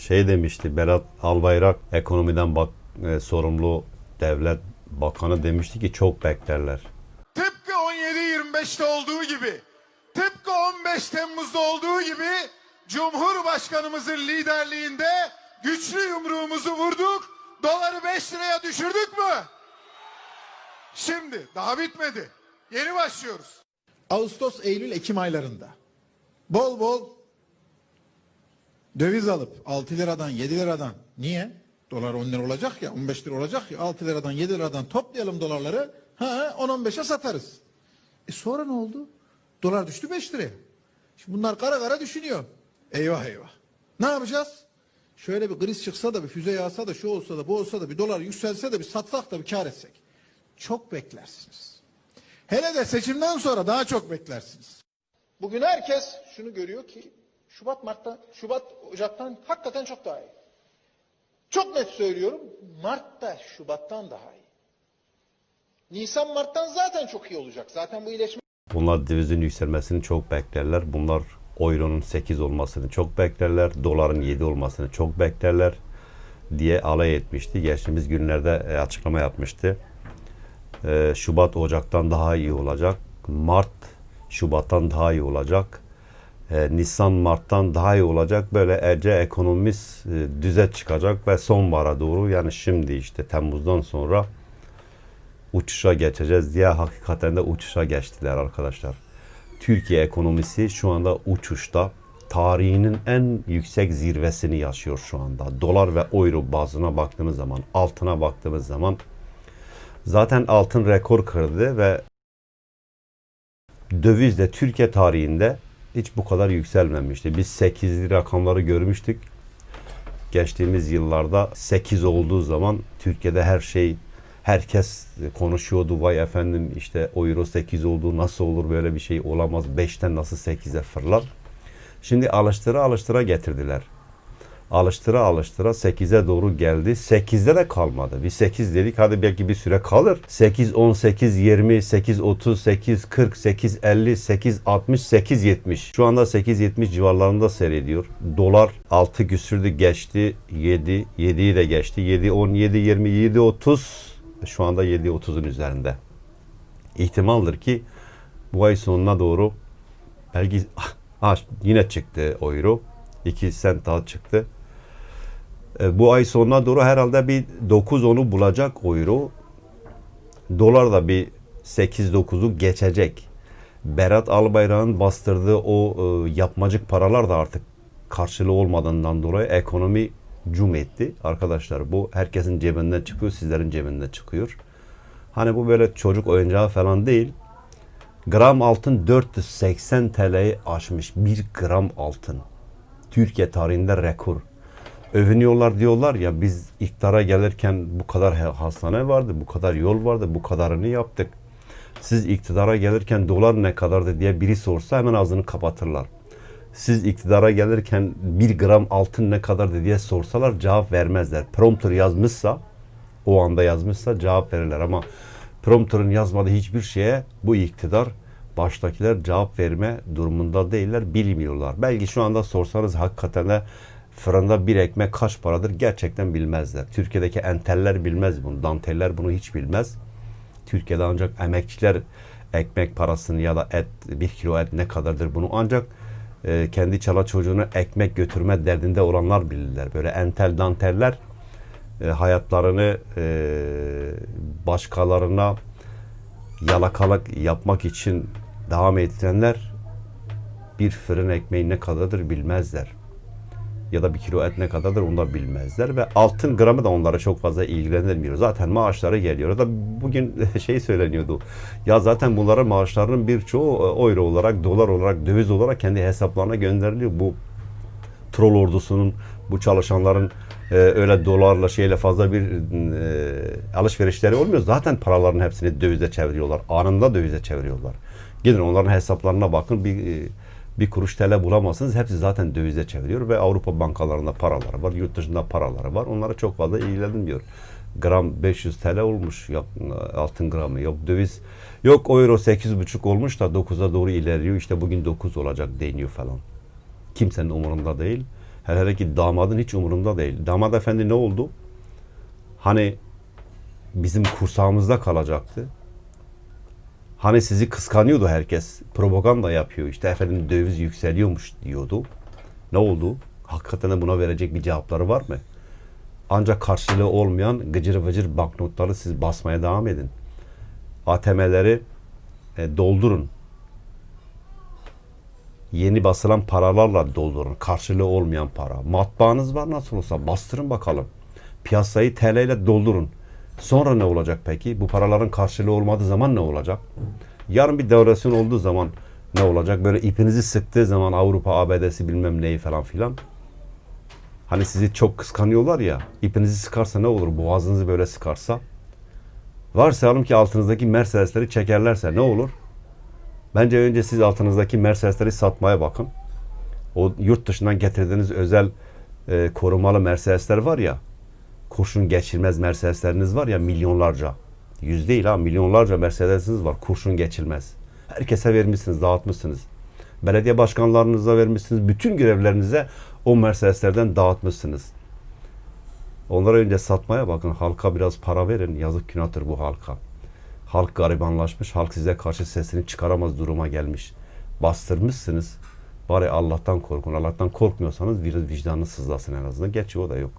şey demişti Berat Albayrak ekonomiden bak, e, sorumlu devlet bakanı demişti ki çok beklerler. Tıpkı 17-25'te olduğu gibi, tıpkı 15 Temmuz'da olduğu gibi Cumhurbaşkanımızın liderliğinde güçlü yumruğumuzu vurduk, doları 5 liraya düşürdük mü? Şimdi daha bitmedi. Yeni başlıyoruz. Ağustos, Eylül, Ekim aylarında bol bol döviz alıp 6 liradan 7 liradan niye? Dolar 10 lira olacak ya 15 lira olacak ya 6 liradan 7 liradan toplayalım dolarları ha 10-15'e satarız. E sonra ne oldu? Dolar düştü 5 liraya. Şimdi bunlar kara kara düşünüyor. Eyvah eyvah. Ne yapacağız? Şöyle bir kriz çıksa da bir füze yağsa da şu olsa da bu olsa da bir dolar yükselse de bir satsak da bir kar etsek. Çok beklersiniz. Hele de seçimden sonra daha çok beklersiniz. Bugün herkes şunu görüyor ki Şubat Mart'tan, Şubat Ocak'tan hakikaten çok daha iyi. Çok net söylüyorum. Mart da Şubat'tan daha iyi. Nisan Mart'tan zaten çok iyi olacak. Zaten bu iyileşme Bunlar dövizin yükselmesini çok beklerler. Bunlar euronun 8 olmasını çok beklerler. Doların 7 olmasını çok beklerler diye alay etmişti. Geçtiğimiz günlerde e, açıklama yapmıştı. E, Şubat Ocak'tan daha iyi olacak. Mart Şubat'tan daha iyi olacak. E, Nisan Mart'tan daha iyi olacak. Böyle Ece ekonomimiz e, düze çıkacak ve sonbahara doğru yani şimdi işte Temmuz'dan sonra uçuşa geçeceğiz diye hakikaten de uçuşa geçtiler arkadaşlar. Türkiye ekonomisi şu anda uçuşta tarihinin en yüksek zirvesini yaşıyor şu anda. Dolar ve euro bazına baktığımız zaman, altına baktığımız zaman zaten altın rekor kırdı ve döviz de Türkiye tarihinde hiç bu kadar yükselmemişti. Biz 8'li rakamları görmüştük. Geçtiğimiz yıllarda 8 olduğu zaman Türkiye'de her şey herkes konuşuyordu. Vay efendim işte euro 8 oldu nasıl olur böyle bir şey olamaz. 5'ten nasıl 8'e fırlar. Şimdi alıştıra alıştıra getirdiler. Alıştıra alıştıra 8'e doğru geldi. 8'de de kalmadı. Bir 8 dedik hadi belki bir süre kalır. 8, 18, 20, 8, 30, 8, 40, 8, 50, 8, 60, 8, 70. Şu anda 8, 70 civarlarında seyrediyor. Dolar 6 küsürdü geçti. 7, 7'yi de geçti. 7, 17, 20, 7, 30. Şu anda 7, 30'un üzerinde. İhtimaldir ki bu ay sonuna doğru belki ha, yine çıktı euro. 2 sent daha çıktı. E, bu ay sonuna doğru herhalde bir 9-10'u bulacak euro. Dolar da bir 8-9'u geçecek. Berat Albayrak'ın bastırdığı o e, yapmacık paralar da artık karşılığı olmadığından dolayı ekonomi cum etti. Arkadaşlar bu herkesin cebinden çıkıyor, sizlerin cebinden çıkıyor. Hani bu böyle çocuk oyuncağı falan değil. Gram altın 480 TL'yi aşmış. 1 gram altın. Türkiye tarihinde rekor. Övünüyorlar diyorlar ya biz iktidara gelirken bu kadar hastane vardı, bu kadar yol vardı, bu kadarını yaptık. Siz iktidara gelirken dolar ne kadardı diye biri sorsa hemen ağzını kapatırlar. Siz iktidara gelirken bir gram altın ne kadardı diye sorsalar cevap vermezler. Prompter yazmışsa o anda yazmışsa cevap verirler ama prompterın yazmadığı hiçbir şeye bu iktidar baştakiler cevap verme durumunda değiller, bilmiyorlar. Belki şu anda sorsanız hakikaten de fırında bir ekmek kaç paradır gerçekten bilmezler. Türkiye'deki enteller bilmez bunu, danteller bunu hiç bilmez. Türkiye'de ancak emekçiler ekmek parasını ya da et, bir kilo et ne kadardır bunu ancak e, kendi çala çocuğunu ekmek götürme derdinde olanlar bilirler. Böyle entel danteller e, hayatlarını e, başkalarına yalakalık yapmak için devam ettirenler bir fırın ekmeği ne kadardır bilmezler. Ya da bir kilo et ne kadardır onu da bilmezler ve altın gramı da onlara çok fazla ilgilendirmiyor. Zaten maaşları geliyor. Da bugün şey söyleniyordu. Ya zaten bunların maaşlarının birçoğu euro olarak, dolar olarak, döviz olarak kendi hesaplarına gönderiliyor. Bu troll ordusunun, bu çalışanların e, öyle dolarla şeyle fazla bir e, alışverişleri olmuyor. Zaten paraların hepsini dövize çeviriyorlar. Anında dövize çeviriyorlar. Gidin onların hesaplarına bakın. Bir e, bir kuruş TL bulamazsınız. Hepsi zaten dövize çeviriyor ve Avrupa bankalarında paraları var. Yurt dışında paraları var. Onlara çok fazla ilgilenmiyor. Gram 500 TL olmuş. Yok altın gramı. Yok döviz. Yok euro 8,5 olmuş da 9'a doğru ilerliyor. İşte bugün 9 olacak deniyor falan. Kimsenin umurunda değil. Hele hele ki damadın hiç umurunda değil. Damat efendi ne oldu? Hani bizim kursağımızda kalacaktı. Hani sizi kıskanıyordu herkes. Propaganda yapıyor. İşte efendim döviz yükseliyormuş diyordu. Ne oldu? Hakikaten de buna verecek bir cevapları var mı? Ancak karşılığı olmayan gıcır vıcır banknotları siz basmaya devam edin. ATM'leri e, doldurun. Yeni basılan paralarla doldurun. Karşılığı olmayan para. Matbaanız var nasıl olsa bastırın bakalım. Piyasayı TL ile doldurun. Sonra ne olacak peki? Bu paraların karşılığı olmadığı zaman ne olacak? Yarın bir devalüasyon olduğu zaman ne olacak? Böyle ipinizi sıktığı zaman Avrupa, ABD'si bilmem neyi falan filan. Hani sizi çok kıskanıyorlar ya. ipinizi sıkarsa ne olur? Boğazınızı böyle sıkarsa. Varsayalım ki altınızdaki Mercedesleri çekerlerse ne olur? Bence önce siz altınızdaki Mercedesleri satmaya bakın. O yurt dışından getirdiğiniz özel e, korumalı Mercedesler var ya. Kurşun geçirmez Mercedesleriniz var ya milyonlarca. Yüz değil ha milyonlarca Mercedesiniz var kurşun geçilmez. Herkese vermişsiniz, dağıtmışsınız. Belediye başkanlarınıza vermişsiniz. Bütün görevlerinize o Mercedeslerden dağıtmışsınız. Onlara önce satmaya bakın. Halka biraz para verin. Yazık günahtır bu halka. Halk garibanlaşmış. Halk size karşı sesini çıkaramaz duruma gelmiş. Bastırmışsınız. Bari Allah'tan korkun. Allah'tan korkmuyorsanız vicdanınız sızlasın en azından. Gerçi o da yok.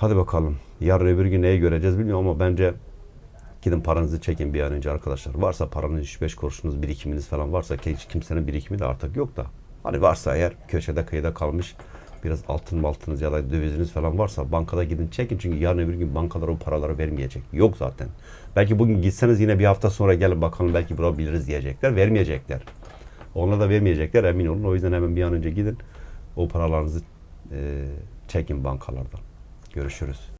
Hadi bakalım. Yarın öbür gün neyi göreceğiz bilmiyorum ama bence gidin paranızı çekin bir an önce arkadaşlar. Varsa paranız 3-5 kuruşunuz birikiminiz falan varsa hiç kimsenin birikimi de artık yok da. Hani varsa eğer köşede kıyıda kalmış biraz altın altınız ya da döviziniz falan varsa bankada gidin çekin. Çünkü yarın öbür gün bankalar o paraları vermeyecek. Yok zaten. Belki bugün gitseniz yine bir hafta sonra gelin bakalım belki bulabiliriz diyecekler. Vermeyecekler. Onlar da vermeyecekler emin olun. O yüzden hemen bir an önce gidin o paralarınızı eee, çekin bankalardan. Görüşürüz.